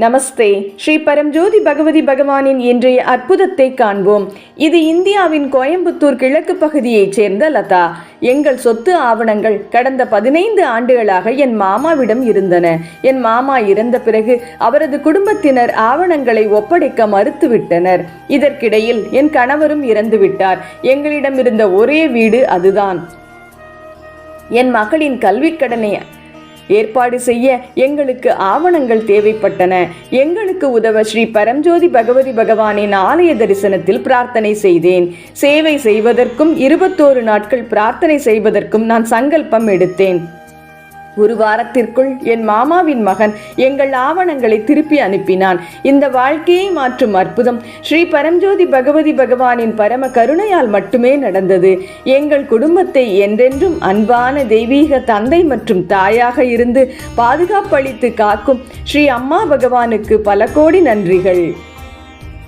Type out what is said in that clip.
நமஸ்தே. ஸ்ரீ பரம்ஜோதி பகவதி பகவானின் இன்றைய அற்புதத்தை காண்போம். இது இந்தியாவின் கோயம்புத்தூர் கிழக்கு பகுதியைச் சேர்ந்த லதா. எங்கள் சொத்து ஆவணங்கள் கடந்த பதினைந்து ஆண்டுகளாக என் மாமாவிடம் இருந்தன. என் மாமா இறந்த பிறகு அவரது குடும்பத்தினர் ஆவணங்களை ஒப்படைக்க மறுத்துவிட்டனர். இதற்கிடையில் என் கணவரும் இறந்து விட்டார். எங்களிடம் இருந்த ஒரே வீடு அதுதான். என் மகளின் கல்விக் கடனை ஏற்பாடு செய்ய எங்களுக்கு ஆவணங்கள் தேவைப்பட்டன. எங்களுக்கு உதவ ஸ்ரீ பரம்ஜோதி பகவதி பகவானின் ஆலய தரிசனத்தில் பிரார்த்தனை செய்தேன். சேவை செய்வதற்கும் இருபத்தோரு நாட்கள் பிரார்த்தனை செய்வதற்கும் நான் சங்கல்பம் எடுத்தேன். ஒரு வாரத்திற்குள் என் மாமாவின் மகன் எங்கள் ஆவணங்களை திருப்பி அனுப்பினான். இந்த வாழ்க்கையை மாற்றும் அற்புதம் ஸ்ரீ பரம்ஜோதி பகவதி பகவானின் பரம கருணையால் மட்டுமே நடந்தது. எங்கள் குடும்பத்தை என்றென்றும் அன்பான தெய்வீக தந்தை மற்றும் தாயாக இருந்து பாதுகாப்பளித்து காக்கும் ஸ்ரீ அம்மா பகவானுக்கு பல கோடி நன்றிகள்.